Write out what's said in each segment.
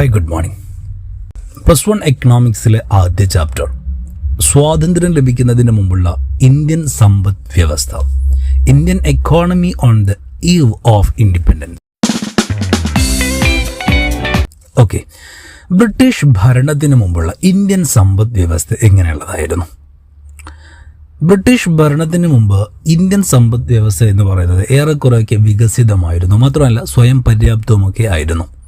Hi good morning plus one എക്കണോമിക്സിലെ ആദ്യ chapter സ്വാതന്ത്ര്യം ലഭിക്കുന്നതിന് മുമ്പുള്ള ഇന്ത്യൻ സമ്പദ് വ്യവസ്ഥ. Indian economy on the eve of independence okay British ഭരണത്തിന് മുമ്പുള്ള ഇന്ത്യൻ സമ്പദ് വ്യവസ്ഥ എങ്ങനെയുള്ളതായിരുന്നു? ബ്രിട്ടീഷ് ഭരണത്തിന് മുമ്പ് ഇന്ത്യൻ സമ്പദ് വ്യവസ്ഥ എന്ന് പറയുന്നത് ഏറെക്കുറെയൊക്കെ വികസിതമായിരുന്നു. മാത്രമല്ല സ്വയം പര്യാപ്തവുമൊക്കെ ആയിരുന്നു.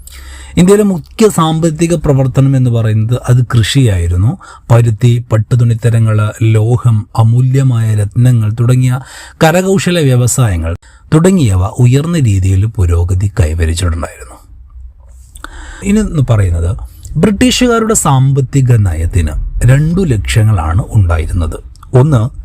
ഇന്ത്യയിലെ മുഖ്യ സാമ്പത്തിക പ്രവർത്തനം എന്ന് പറയുന്നത് അത് കൃഷിയായിരുന്നു. പരുത്തി പട്ടുതുണിത്തരങ്ങൾ ലോഹം അമൂല്യമായ രത്നങ്ങൾ തുടങ്ങിയ കരകൗശല വ്യവസായങ്ങൾ തുടങ്ങിയവ ഉയർന്ന രീതിയിൽ പുരോഗതി കൈവരിച്ചിട്ടുണ്ടായിരുന്നു. ഇനി പറയുന്നത്. ബ്രിട്ടീഷുകാരുടെ സാമ്പത്തിക നയത്തിന് രണ്ടു ലക്ഷ്യങ്ങളാണ് ഉണ്ടായിരുന്നത്. ഒന്ന്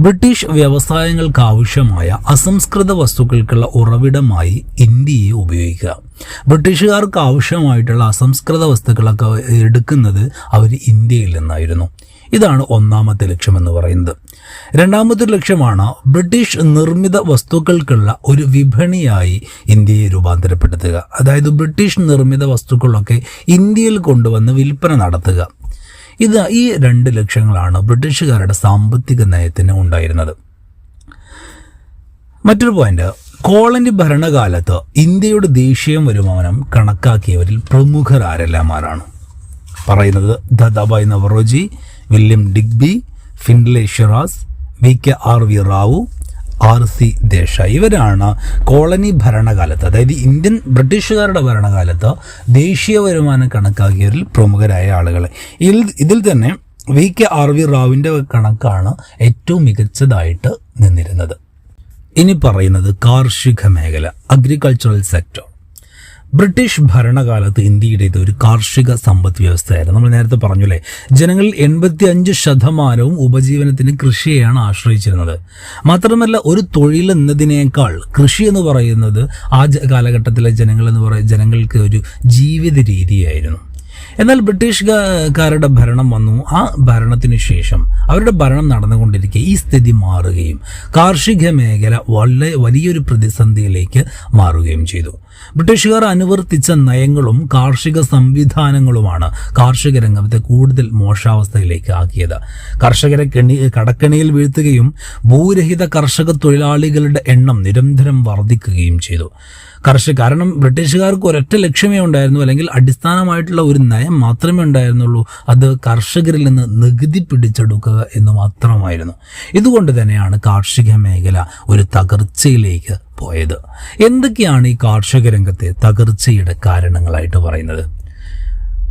ബ്രിട്ടീഷ് വ്യവസായങ്ങൾക്ക് ആവശ്യമായ അസംസ്കൃത വസ്തുക്കൾക്കുള്ള ഉറവിടമായി ഇന്ത്യയെ ഉപയോഗിക്കുക. ബ്രിട്ടീഷുകാർക്ക് ആവശ്യമായിട്ടുള്ള അസംസ്കൃത വസ്തുക്കളൊക്കെ എടുക്കുന്നത് അവർ ഇന്ത്യയിൽ നിന്നായിരുന്നു. ഇതാണ് ഒന്നാമത്തെ ലക്ഷ്യമെന്ന് പറയുന്നത്. രണ്ടാമത്തെ ലക്ഷ്യമാണ് ബ്രിട്ടീഷ് നിർമ്മിത വസ്തുക്കൾക്കുള്ള ഒരു വിപണിയായി ഇന്ത്യയെ രൂപാന്തരപ്പെടുത്തുക. അതായത് ബ്രിട്ടീഷ് നിർമ്മിത വസ്തുക്കളൊക്കെ ഇന്ത്യയിൽ കൊണ്ടുവന്ന് വിൽപ്പന നടത്തുക. ഇത് ഈ രണ്ട് ലക്ഷ്യങ്ങളാണ് ബ്രിട്ടീഷുകാരുടെ സാമ്പത്തിക നയത്തിന് ഉണ്ടായിരുന്നത്. മറ്റൊരു പോയിന്റ് കോളനി ഭരണകാലത്ത് ഇന്ത്യയുടെ ദേശീയ വരുമാനം കണക്കാക്കിയവരിൽ പ്രമുഖർ ആരെല്ലാമാരാണ് പറയുന്നത് Dadabhai Naoroji William Digby Findlay Shirras V K R V Rao R C Desai. ഇവരാണ് കോളനി ഭരണകാലത്ത് അതായത് ഇന്ത്യൻ ബ്രിട്ടീഷുകാരുടെ ഭരണകാലത്ത് ദേശീയ വരുമാനം കണക്കാക്കിയവരിൽ പ്രമുഖരായ ആളുകൾ ഇതിൽ തന്നെ വി കെ ആർ വി റാവുവിന്റെ കണക്കാണ് ഏറ്റവും മികച്ചതായിട്ട് നിന്നിരുന്നത്. ഇനി പറയുന്നത് കാർഷിക മേഖല അഗ്രികൾച്ചറൽ സെക്ടർ ബ്രിട്ടീഷ് ഭരണകാലത്ത് ഇന്ത്യയുടേത് ഒരു കാർഷിക സമ്പദ് വ്യവസ്ഥയായിരുന്നു. നമ്മൾ നേരത്തെ പറഞ്ഞല്ലേ ജനങ്ങളിൽ എൺപത്തി അഞ്ച് ശതമാനവും ഉപജീവനത്തിന് കൃഷിയെയാണ് ആശ്രയിച്ചിരുന്നത്. മാത്രമല്ല ഒരു തൊഴിൽ എന്നതിനേക്കാൾ കൃഷി എന്ന് പറയുന്നത് ആ കാലഘട്ടത്തിലെ ജനങ്ങൾ എന്ന് പറയുന്ന ജനങ്ങൾക്ക് ഒരു ജീവിത രീതിയായിരുന്നു. എന്നാൽ ബ്രിട്ടീഷുകാരുടെ ഭരണം വന്നു. ആ ഭരണത്തിന് ശേഷം അവരുടെ ഭരണം നടന്നുകൊണ്ടിരിക്കെ ഈ സ്ഥിതി മാറുകയും കാർഷിക മേഖല വളരെ വലിയൊരു പ്രതിസന്ധിയിലേക്ക് മാറുകയും ചെയ്തു. ബ്രിട്ടീഷുകാർ അനുവർത്തിച്ച നയങ്ങളും കാർഷിക സംവിധാനങ്ങളുമാണ് കാർഷിക രംഗത്തെ കൂടുതൽ മോശാവസ്ഥയിലേക്ക് ആക്കിയത്. കർഷകരെ കെണി കടക്കണിയിൽ വീഴ്ത്തുകയും ഭൂരഹിത കർഷക തൊഴിലാളികളുടെ എണ്ണം നിരന്തരം വർദ്ധിക്കുകയും ചെയ്തു. കർഷക കാരണം ബ്രിട്ടീഷുകാർക്ക് ഒരൊറ്റ ലക്ഷ്യമേ ഉണ്ടായിരുന്നു. അല്ലെങ്കിൽ അടിസ്ഥാനമായിട്ടുള്ള ഒരു നയം മാത്രമേ ഉണ്ടായിരുന്നുള്ളൂ. അത് കർഷകരിൽ നിന്ന് നികുതി പിടിച്ചെടുക്കുക എന്ന് മാത്രമായിരുന്നു. ഇതുകൊണ്ട് തന്നെയാണ് കാർഷിക മേഖല ഒരു തകർച്ചയിലേക്ക് പോയത്. എന്തൊക്കെയാണ് ഈ കാർഷിക രംഗത്തെ തകർച്ചയുടെ കാരണങ്ങളായിട്ട് പറയുന്നത്?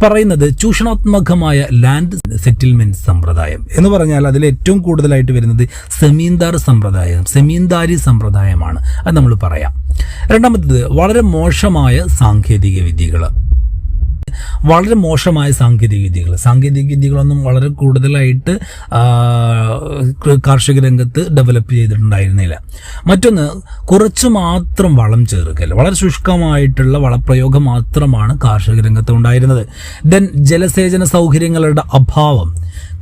പറയുന്നത് ചൂഷണാത്മകമായ ലാൻഡ് സെറ്റിൽമെന്റ് സമ്പ്രദായം എന്ന് പറഞ്ഞാൽ അതിൽ ഏറ്റവും കൂടുതലായിട്ട് വരുന്നത് സെമീന്ദാർ സമ്പ്രദായം സെമീന്ദാരി സമ്പ്രദായമാണ്. അത് നമ്മൾ പറയാം. രണ്ടാമത്തത് വളരെ മോശമായ സാങ്കേതിക വിദ്യകൾ വളരെ മോശമായ സാങ്കേതിക വിദ്യകൾ. സാങ്കേതിക വിദ്യകളൊന്നും വളരെ കൂടുതലായിട്ട് കാർഷിക രംഗത്ത് ഡെവലപ്പ് ചെയ്തിട്ടുണ്ടായിരുന്നില്ല. മറ്റൊന്ന് കുറച്ച് മാത്രം വളം ചേർക്കൽ. വളരെ ശുഷ്കമായിട്ടുള്ള വളപ്രയോഗം മാത്രമാണ് കാർഷിക രംഗത്ത് ഉണ്ടായിരുന്നത്. ദെൻ ജലസേചന സൗകര്യങ്ങളുടെ അഭാവം.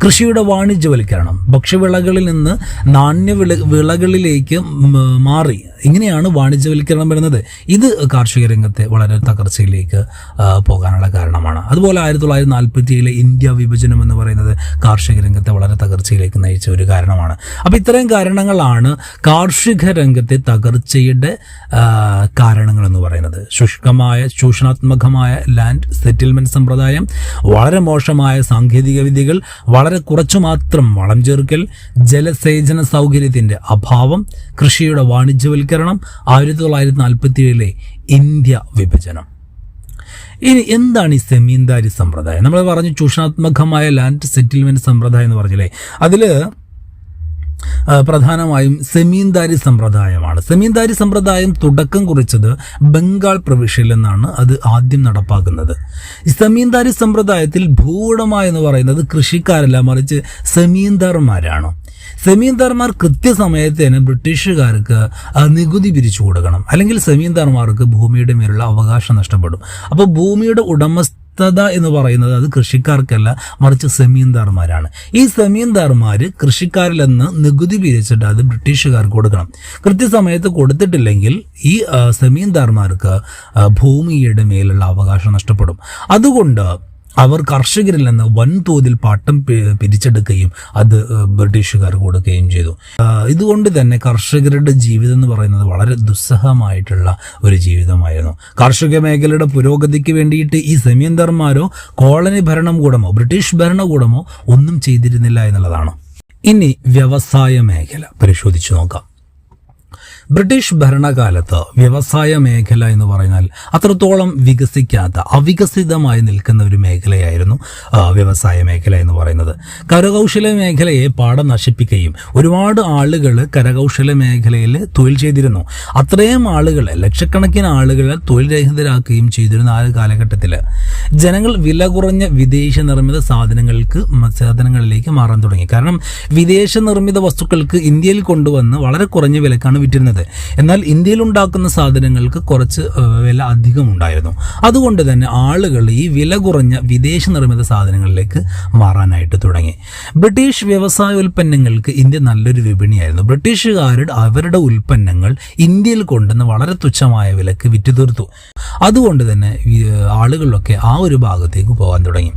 കൃഷിയുടെ വാണിജ്യവൽക്കരണം. ഭക്ഷ്യവിളകളിൽ നിന്ന് നാണ്യ വിളകളിലേക്ക് മാറി. ഇങ്ങനെയാണ് വാണിജ്യവൽക്കരണം വരുന്നത്. ഇത് കാർഷിക രംഗത്തെ വളരെ തകർച്ചയിലേക്ക് പോകാനുള്ള കാരണമാണ്. അതുപോലെ ആയിരത്തി തൊള്ളായിരത്തി നാൽപ്പത്തി ഏഴിലെ ഇന്ത്യ വിഭജനം എന്ന് പറയുന്നത് കാർഷിക രംഗത്തെ വളരെ തകർച്ചയിലേക്ക് നയിച്ച ഒരു കാരണമാണ്. അപ്പോൾ ഇത്രയും കാരണങ്ങളാണ് കാർഷിക രംഗത്തെ തകർച്ചയുടെ കാരണങ്ങൾ എന്ന് പറയുന്നത്. ശുഷ്കമായ ചൂഷണാത്മകമായ ലാൻഡ് സെറ്റിൽമെന്റ് സമ്പ്രദായം വളരെ മോശമായ സാങ്കേതിക വിദ്യകൾ വളരെ കുറച്ചു മാത്രം വളം ചേർക്കൽ ജലസേചന സൗകര്യത്തിന്റെ അഭാവം കൃഷിയുടെ വാണിജ്യവൽക്കരണം ആയിരത്തി തൊള്ളായിരത്തി നാൽപ്പത്തി ഏഴിലെ ഇന്ത്യ വിഭജനം. ഇനി എന്താണ് ഈ സെമീന്ദാരി സമ്പ്രദായം? നമ്മൾ പറഞ്ഞു ചൂഷണാത്മകമായ ലാൻഡ് സെറ്റിൽമെന്റ് സമ്പ്രദായം എന്ന് പറഞ്ഞില്ലേ? അതിൽ പ്രധാനമായും സെമീന്ദാരി സമ്പ്രദായമാണ്. സെമീന്ദാരി സമ്പ്രദായം തുടക്കം കുറിച്ചത് ബംഗാൾ പ്രവിശ്യയിൽ നിന്നാണ് അത് ആദ്യം നടപ്പാക്കുന്നത്. ഈ സെമീന്ദാരി സമ്പ്രദായത്തിൽ ഭൂവുടമ എന്ന് പറയുന്നത് കൃഷിക്കാരല്ല മറിച്ച് സെമീന്ദാർമാരാണ്. സെമീന്ദാർമാർ കൃത്യസമയത്ത് തന്നെ ബ്രിട്ടീഷുകാർക്ക് നികുതി പിരിച്ചു കൊടുക്കണം. അല്ലെങ്കിൽ സെമീന്ദാർമാർക്ക് ഭൂമിയുടെ മേലുള്ള അവകാശം നഷ്ടപ്പെടും. അപ്പോൾ ഭൂമിയുടെ ഉടമസ്ഥ എന്ന് പറയുന്നത് അത് കൃഷിക്കാർക്കല്ല മറിച്ച് സെമീന്ദാർമാരാണ്. ഈ സെമീന്ദാർമാർ കൃഷിക്കാരിൽ നിന്ന് നികുതി പിരിച്ചിട്ട് അത് ബ്രിട്ടീഷുകാർക്ക് കൊടുക്കണം. കൃത്യസമയത്ത് കൊടുത്തിട്ടില്ലെങ്കിൽ ഈ സെമീന്ദാർമാർക്ക് ഭൂമിയുടെ മേലുള്ള അവകാശം നഷ്ടപ്പെടും. അതുകൊണ്ട് അവർ കർഷകരിൽ നിന്ന് വൻതോതിൽ പാട്ടം പിരിച്ചെടുക്കുകയും അത് ബ്രിട്ടീഷുകാർ കൊടുക്കുകയും ചെയ്തു. ഇതുകൊണ്ട് തന്നെ കർഷകരുടെ ജീവിതം എന്ന് പറയുന്നത് വളരെ ദുസ്സഹമായിട്ടുള്ള ഒരു ജീവിതമായിരുന്നു. കാർഷിക മേഖലയുടെ പുരോഗതിക്ക് വേണ്ടിയിട്ട് ഈ സെമീന്ദർമാരോ കോളനി ഭരണകൂടമോ ബ്രിട്ടീഷ് ഭരണകൂടമോ ഒന്നും ചെയ്തിരുന്നില്ല എന്നുള്ളതാണ്. ഇനി വ്യവസായ മേഖല പരിശോധിച്ചു നോക്കാം. ബ്രിട്ടീഷ് ഭരണകാലത്ത് വ്യവസായ മേഖല എന്ന് പറഞ്ഞാൽ അത്രത്തോളം വികസിക്കാത്ത അവികസിതമായി നിൽക്കുന്ന ഒരു മേഖലയായിരുന്നു വ്യവസായ മേഖല എന്ന് പറയുന്നത്. കരകൗശല മേഖലയെ പാടെ നശിപ്പിക്കുകയും ഒരുപാട് ആളുകൾ കരകൗശല മേഖലയിൽ തൊഴിൽ ചെയ്തിരുന്നു. അത്രയും ആളുകളെ ലക്ഷക്കണക്കിന് ആളുകളെ തൊഴിൽ രഹിതരാക്കുകയും ചെയ്തിരുന്ന ആ കാലഘട്ടത്തിൽ ജനങ്ങൾ വില കുറഞ്ഞ വിദേശ നിർമ്മിത സാധനങ്ങൾക്ക് സാധനങ്ങളിലേക്ക് മാറാൻ തുടങ്ങി. കാരണം വിദേശ നിർമ്മിത വസ്തുക്കൾക്ക് ഇന്ത്യയിൽ കൊണ്ടുവന്ന് വളരെ കുറഞ്ഞ വിലക്കാണ് വിറ്റിരുന്നത്. എന്നാൽ ഇന്ത്യയിൽ ഉണ്ടാക്കുന്ന സാധനങ്ങൾക്ക് കുറച്ച് വില അധികം ഉണ്ടായിരുന്നു അതുകൊണ്ട് തന്നെ ആളുകൾ ഈ വില കുറഞ്ഞ വിദേശ നിർമ്മിത സാധനങ്ങളിലേക്ക് മാറാനായിട്ട് തുടങ്ങി. ബ്രിട്ടീഷ് വ്യവസായ ഉൽപ്പന്നങ്ങൾക്ക് ഇന്ത്യ നല്ലൊരു വിപണിയായിരുന്നു. ബ്രിട്ടീഷുകാരുടെ അവരുടെ ഉൽപ്പന്നങ്ങൾ ഇന്ത്യയിൽ കൊണ്ടുവന്ന് വളരെ തുച്ഛമായ വിലക്ക് വിറ്റു തീർത്തു. അതുകൊണ്ട് തന്നെ ആളുകളിലൊക്കെ ആ ഒരു ഭാഗത്തേക്ക് പോകാൻ തുടങ്ങി.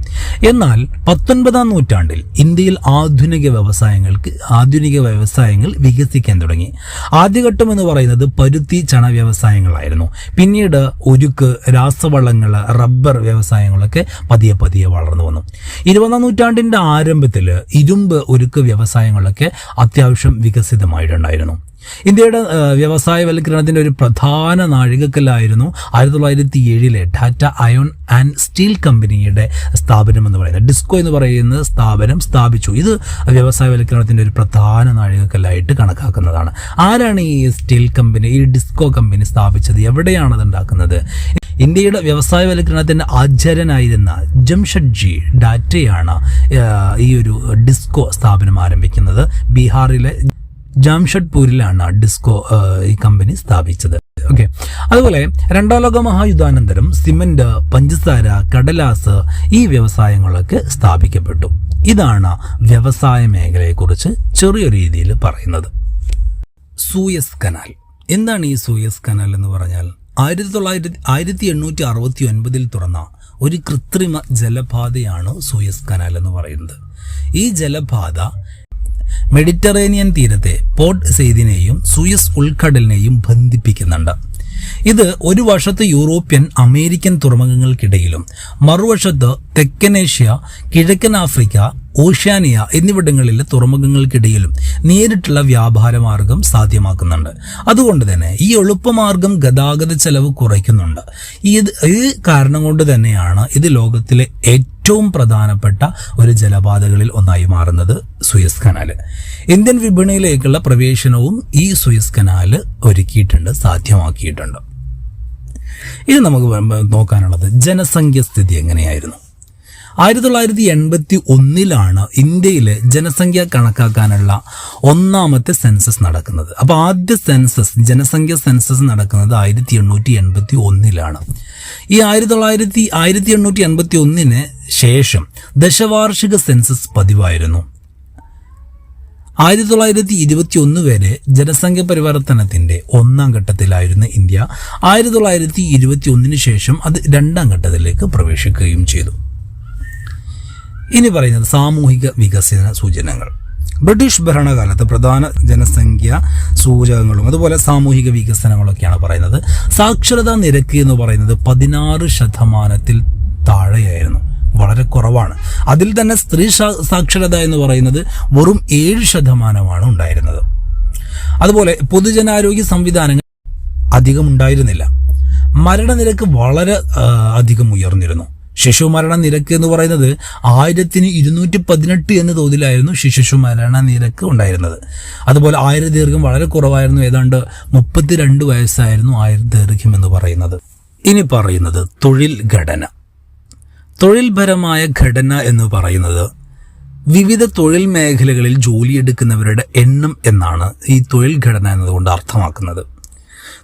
എന്നാൽ പത്തൊൻപതാം നൂറ്റാണ്ടിൽ ഇന്ത്യയിൽ ആധുനിക വ്യവസായങ്ങൾക്ക് ആധുനിക വ്യവസായങ്ങൾ വികസിക്കാൻ തുടങ്ങി. ആദ്യഘട്ടം എന്ന് പറയുന്നത് പരുത്തി ചണ വ്യവസായങ്ങളായിരുന്നു. പിന്നീട് ഉരുക്ക് രാസവളങ്ങൾ റബ്ബർ വ്യവസായങ്ങളൊക്കെ പതിയെ പതിയെ വളർന്നു വന്നു. ഇരുപതാം നൂറ്റാണ്ടിന്റെ ആരംഭത്തിൽ ഇരുമ്പ് ഉരുക്ക് വ്യവസായങ്ങളൊക്കെ അത്യാവശ്യം വികസിതമായിട്ടുണ്ടായിരുന്നു. ഇന്ത്യയുടെ വ്യവസായവൽക്കരണത്തിന്റെ ഒരു പ്രധാന നാഴികക്കല്ലായിരുന്നു ആയിരത്തി തൊള്ളായിരത്തി ഏഴിലെ ടാറ്റ അയോൺ ആൻഡ് സ്റ്റീൽ കമ്പനിയുടെ സ്ഥാപനം എന്ന് പറയുന്നത്. ഡിസ്കോ എന്ന് പറയുന്ന സ്ഥാപനം സ്ഥാപിച്ചു. ഇത് വ്യവസായവൽക്കരണത്തിന്റെ ഒരു പ്രധാന നാഴികക്കല്ലായിട്ട് കണക്കാക്കുന്നതാണ്. ആരാണ് ഈ സ്റ്റീൽ കമ്പനി ഈ ഡിസ്കോ കമ്പനി സ്ഥാപിച്ചത്? എവിടെയാണ് അത് ഉണ്ടാക്കുന്നത് ഇന്ത്യയുടെ വ്യവസായവൽക്കരണത്തിന്റെ ആചാര്യനായിരുന്ന ജംഷഡ്ജി ഡാറ്റയാണ് ഈ ഒരു ഡിസ്കോ സ്ഥാപനം ആരംഭിക്കുന്നത്. ബീഹാറിലെ ജാംഷഡ്പൂരിലാണ് ഡിസ്കോ ഈ കമ്പനി സ്ഥാപിച്ചത്. ഓക്കെ. അതുപോലെ രണ്ടാം ലോക മഹായുദ്ധാനന്തരം സിമന്റ് പഞ്ചസാര കടലാസ് ഈ വ്യവസായങ്ങളൊക്കെ സ്ഥാപിക്കപ്പെട്ടു. ഇതാണ് വ്യവസായ മേഖലയെക്കുറിച്ച് ചെറിയ രീതിയിൽ പറയുന്നത്. Suez canal. എന്താണ് ഈ സൂയസ് കനാൽ എന്ന് പറഞ്ഞാൽ? ആയിരത്തി തൊള്ളായിരത്തി ആയിരത്തി എണ്ണൂറ്റി അറുപത്തി ഒൻപതിൽ തുറന്ന ഒരു കൃത്രിമ ജലപാതയാണ് സൂയസ് കനാൽ എന്ന് പറയുന്നത്. ഈ ജലപാത മെഡിറ്ററേനിയൻ തീരത്തെ പോർട്ട് സെയ്ദിനെയും സൂയസ് ഉൾക്കടലിനെയും ബന്ധിപ്പിക്കുന്നുണ്ട്. ഇത് ഒരു വശത്ത് യൂറോപ്യൻ അമേരിക്കൻ തുറമുഖങ്ങൾക്കിടയിലും മറുവശത്ത് തെക്കൻ ഏഷ്യ കിഴക്കൻ ആഫ്രിക്ക ഓഷ്യാനിയ എന്നിവിടങ്ങളിലെ തുറമുഖങ്ങൾക്കിടയിലും നേരിട്ടുള്ള വ്യാപാര മാർഗം സാധ്യമാക്കുന്നുണ്ട്. അതുകൊണ്ട് തന്നെ ഈ എളുപ്പമാർഗം ഗതാഗത ചെലവ് കുറയ്ക്കുന്നുണ്ട്. ഈ കാരണം കൊണ്ട് തന്നെയാണ് ഇത് ലോകത്തിലെ ഏറ്റവും പ്രധാനപ്പെട്ട ഒരു ജലപാതകളിൽ ഒന്നായി മാറുന്നത് സുയസ് കനാല് ഇന്ത്യൻ വിപണിയിലേക്കുള്ള പ്രവേശനവും ഈ സുയസ് കനാല് ഒരുക്കിയിട്ടുണ്ട് സാധ്യമാക്കിയിട്ടുണ്ട്. ഇത് നമുക്ക് നോക്കാനുള്ളത് ജനസംഖ്യ സ്ഥിതി എങ്ങനെയായിരുന്നു? ആയിരത്തി തൊള്ളായിരത്തി എൺപത്തി ഒന്നിലാണ് ഇന്ത്യയിലെ ജനസംഖ്യ കണക്കാക്കാനുള്ള ഒന്നാമത്തെ സെൻസസ് നടക്കുന്നത്. അപ്പോൾ ആദ്യ സെൻസസ് ജനസംഖ്യ സെൻസസ് നടക്കുന്നത് ആയിരത്തി എണ്ണൂറ്റി എൺപത്തി ഒന്നിലാണ് ഈ ആയിരത്തി തൊള്ളായിരത്തി ആയിരത്തി എണ്ണൂറ്റി എൺപത്തി ഒന്നിന് ശേഷം ദശവാർഷിക സെൻസസ് പതിവായിരുന്നു. ആയിരത്തി തൊള്ളായിരത്തി ഇരുപത്തി ഒന്ന് വരെ ജനസംഖ്യ പരിവർത്തനത്തിന്റെ ഒന്നാം ഘട്ടത്തിലായിരുന്നു ഇന്ത്യ. ആയിരത്തി തൊള്ളായിരത്തി ഇരുപത്തി ഒന്നിന് ശേഷം അത് രണ്ടാം ഘട്ടത്തിലേക്ക് പ്രവേശിക്കുകയും ചെയ്തു. ഇനി പറയുന്നത് സാമൂഹിക വികസന സൂചനകൾ. ബ്രിട്ടീഷ് ഭരണകാലത്ത് പ്രധാന ജനസംഖ്യ സൂചകങ്ങളും അതുപോലെ സാമൂഹിക വികസനങ്ങളൊക്കെയാണ് പറയുന്നത്. സാക്ഷരതാ നിരക്ക് എന്ന് പറയുന്നത് പതിനാറ് ശതമാനത്തിൽ താഴെയായിരുന്നു. വളരെ കുറവാണ്. അതിൽ തന്നെ സ്ത്രീ സാക്ഷരത എന്ന് പറയുന്നത് വെറും ഏഴ് ശതമാനമാണ് ഉണ്ടായിരുന്നത്. അതുപോലെ പൊതുജനാരോഗ്യ സംവിധാനങ്ങൾ അധികം ഉണ്ടായിരുന്നില്ല. മരണനിരക്ക് വളരെ അധികം ഉയർന്നിരുന്നു. ശിശു മരണ നിരക്ക് എന്ന് പറയുന്നത് ആയിരത്തിന് ഇരുന്നൂറ്റി പതിനെട്ട് എന്ന തോതിലായിരുന്നു ശിശു മരണ നിരക്ക് ഉണ്ടായിരുന്നത്. അതുപോലെ ആയിര ദീർഘം വളരെ കുറവായിരുന്നു. ഏതാണ്ട് മുപ്പത്തിരണ്ട് വയസ്സായിരുന്നു ആയിര ദീർഘ്യം എന്ന് പറയുന്നത്. ഇനി പറയുന്നത് തൊഴിൽ ഘടന. തൊഴിൽപരമായ ഘടന എന്ന് പറയുന്നത് വിവിധ തൊഴിൽ മേഖലകളിൽ ജോലിയെടുക്കുന്നവരുടെ എണ്ണം എന്നാണ് ഈ തൊഴിൽ ഘടന എന്നതുകൊണ്ട് അർത്ഥമാക്കുന്നത്.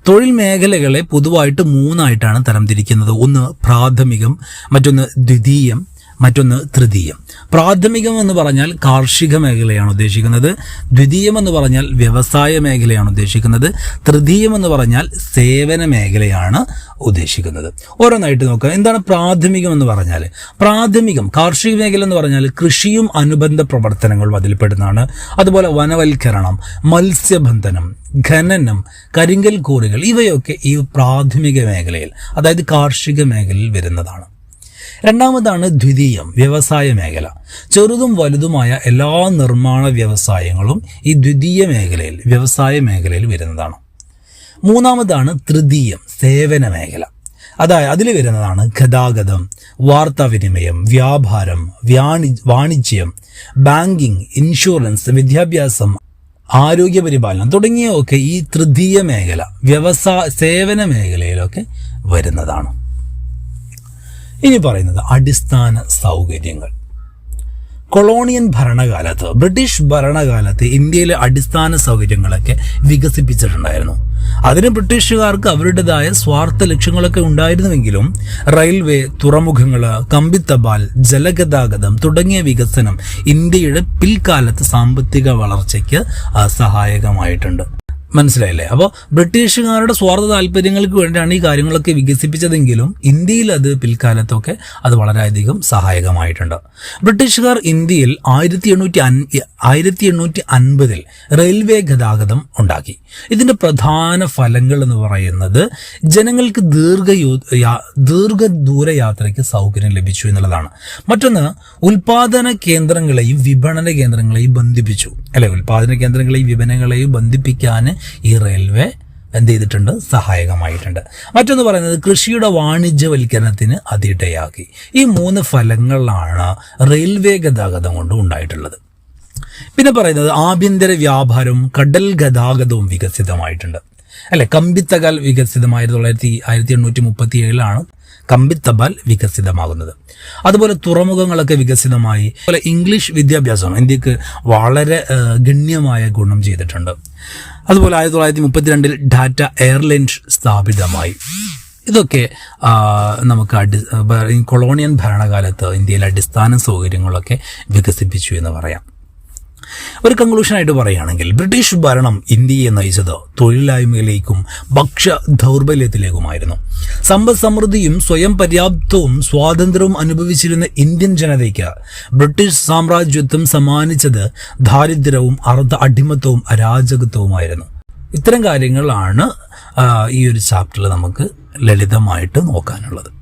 തൊഴിൽ മേഖലകളെ പൊതുവായിട്ട് മൂന്നായിട്ടാണ് തരംതിരിക്കുന്നത്. ഒന്ന് പ്രാഥമികം മറ്റൊന്ന് ദ്വിതീയം. മറ്റൊന്ന് തൃതീയം. പ്രാഥമികം എന്ന് പറഞ്ഞാൽ കാർഷിക മേഖലയാണ് ഉദ്ദേശിക്കുന്നത്. ദ്വിതീയം എന്ന് പറഞ്ഞാൽ വ്യവസായ മേഖലയാണ് ഉദ്ദേശിക്കുന്നത്. തൃതീയം എന്ന് പറഞ്ഞാൽ സേവന മേഖലയാണ് ഉദ്ദേശിക്കുന്നത്. ഓരോന്നായിട്ട് നോക്കുക. എന്താണ് പ്രാഥമികം എന്ന് പറഞ്ഞാൽ? പ്രാഥമികം കാർഷിക മേഖല എന്ന് പറഞ്ഞാൽ കൃഷിയും അനുബന്ധ പ്രവർത്തനങ്ങളും അതിൽപ്പെടുന്നതാണ്. അതുപോലെ വനവൽക്കരണം മത്സ്യബന്ധനം ഖനനം കരിങ്കൽ കോറികൾ ഇവയൊക്കെ ഈ പ്രാഥമിക മേഖലയിൽ അതായത് കാർഷിക മേഖലയിൽ വരുന്നതാണ്. രണ്ടാമതാണ് ദ്വിതീയം വ്യവസായ മേഖല. ചെറുതും വലുതുമായ എല്ലാ നിർമ്മാണ വ്യവസായങ്ങളും ഈ ദ്വിതീയ മേഖലയിൽ വ്യവസായ മേഖലയിൽ വരുന്നതാണ്. മൂന്നാമതാണ് തൃതീയം സേവന മേഖല. അതായത് അതിൽ വരുന്നതാണ് ഗതാഗതം വാർത്താവിനിമയം വ്യാപാരം വാണിജ്യം ബാങ്കിങ് ഇൻഷുറൻസ് വിദ്യാഭ്യാസം ആരോഗ്യ പരിപാലനം തുടങ്ങിയൊക്കെ ഈ തൃതീയ മേഖല വ്യവസായ സേവന മേഖലയിലൊക്കെ വരുന്നതാണ്. ഇനി പറയുന്നത് അടിസ്ഥാന സൗകര്യങ്ങൾ. കൊളോണിയൻ ഭരണകാലത്ത് ബ്രിട്ടീഷ് ഭരണകാലത്ത് ഇന്ത്യയിലെ അടിസ്ഥാന സൗകര്യങ്ങളൊക്കെ വികസിപ്പിച്ചിട്ടുണ്ടായിരുന്നു. അതിന് ബ്രിട്ടീഷുകാർക്ക് അവരുടേതായ സ്വാർത്ഥ ലക്ഷ്യങ്ങളൊക്കെ ഉണ്ടായിരുന്നുവെങ്കിലും റെയിൽവേ തുറമുഖങ്ങൾ കമ്പിത്തപാൽ ജലഗതാഗതം തുടങ്ങിയ വികസനം ഇന്ത്യയുടെ പിൽക്കാലത്ത് സാമ്പത്തിക വളർച്ചയ്ക്ക് സഹായകമായിട്ടുണ്ട്. മനസ്സിലായില്ലേ? അപ്പോൾ ബ്രിട്ടീഷുകാരുടെ സ്വാർത്ഥ താല്പര്യങ്ങൾക്ക് വേണ്ടിയാണ് ഈ കാര്യങ്ങളൊക്കെ വികസിപ്പിച്ചതെങ്കിലും ഇന്ത്യയിൽ അത് പിൽക്കാലത്തൊക്കെ അത് വളരെയധികം സഹായകമായിട്ടുണ്ട്. ബ്രിട്ടീഷുകാർ ഇന്ത്യയിൽ ആയിരത്തി എണ്ണൂറ്റി അൻ ആയിരത്തി എണ്ണൂറ്റി അൻപതിൽ റെയിൽവേ ഗതാഗതം ഉണ്ടാക്കി. ഇതിന്റെ പ്രധാന ഫലങ്ങൾ എന്ന് പറയുന്നത് ജനങ്ങൾക്ക് ദീർഘ ദീർഘദൂര യാത്രയ്ക്ക് സൗകര്യം ലഭിച്ചു എന്നുള്ളതാണ്. മറ്റൊന്ന് ഉൽപാദന കേന്ദ്രങ്ങളെയും വിപണന കേന്ദ്രങ്ങളെയും ബന്ധിപ്പിച്ചു. അല്ലെ ഉൽപാദന കേന്ദ്രങ്ങളെയും വിപണനങ്ങളെയും ബന്ധിപ്പിക്കാൻ ഈ റെയിൽവേ എന്ത് ചെയ്തിട്ടുണ്ട്? സഹായകമായിട്ടുണ്ട്. മറ്റൊന്ന് പറയുന്നത് കൃഷിയുടെ വാണിജ്യവൽക്കരണത്തിന് അതിടയാക്കി. ഈ മൂന്ന് ഫലങ്ങളാണ് റെയിൽവേ ഗതാഗതം കൊണ്ട് ഉണ്ടായിട്ടുള്ളത്. പിന്നെ പറയുന്നത് ആഭ്യന്തര വ്യാപാരവും കടൽ ഗതാഗതവും വികസിതമായിട്ടുണ്ട്. അല്ലെ കമ്പിത്തകാൽ വികസിതമായിരത്തി തൊള്ളായിരത്തി ആയിരത്തി എണ്ണൂറ്റി മുപ്പത്തി ഏഴിലാണ് കമ്പിത്തപാൽ വികസിതമാകുന്നത്. അതുപോലെ തുറമുഖങ്ങളൊക്കെ വികസിതമായി. അതുപോലെ ഇംഗ്ലീഷ് വിദ്യാഭ്യാസം ഇന്ത്യയ്ക്ക് വളരെ ഗണ്യമായ ഗുണം ചെയ്തിട്ടുണ്ട്. അതുപോലെ ആയിരത്തി തൊള്ളായിരത്തി മുപ്പത്തിരണ്ടിൽ ഡാറ്റ എയർലൈൻസ് സ്ഥാപിതമായി. ഇതൊക്കെ നമുക്ക് അടി കൊളോണിയൻ ഭരണകാലത്ത് ഇന്ത്യയിലെ അടിസ്ഥാന സൗകര്യങ്ങളൊക്കെ വികസിപ്പിച്ചു എന്ന് പറയാം. ഒരു കൺക്ലൂഷനായിട്ട് പറയുകയാണെങ്കിൽ ബ്രിട്ടീഷ് ഭരണം ഇന്ത്യയെ നയിച്ചത് തൊഴിലില്ലായ്മയിലേക്കും ഭക്ഷ്യ ദൗർബല്യത്തിലേക്കുമായിരുന്നു. സമ്പദ് സമൃദ്ധിയും സ്വയം പര്യാപ്തവും സ്വാതന്ത്ര്യവും അനുഭവിച്ചിരുന്ന ഇന്ത്യൻ ജനതയ്ക്ക് ബ്രിട്ടീഷ് സാമ്രാജ്യത്വം സമ്മാനിച്ചത് ദാരിദ്ര്യവും അർദ്ധ അടിമത്വവും അരാജകത്വവുമായിരുന്നു. ഇത്തരം കാര്യങ്ങളാണ് ഈ ഒരു ചാപ്റ്ററിൽ നമുക്ക് ലളിതമായിട്ട് നോക്കാനുള്ളത്.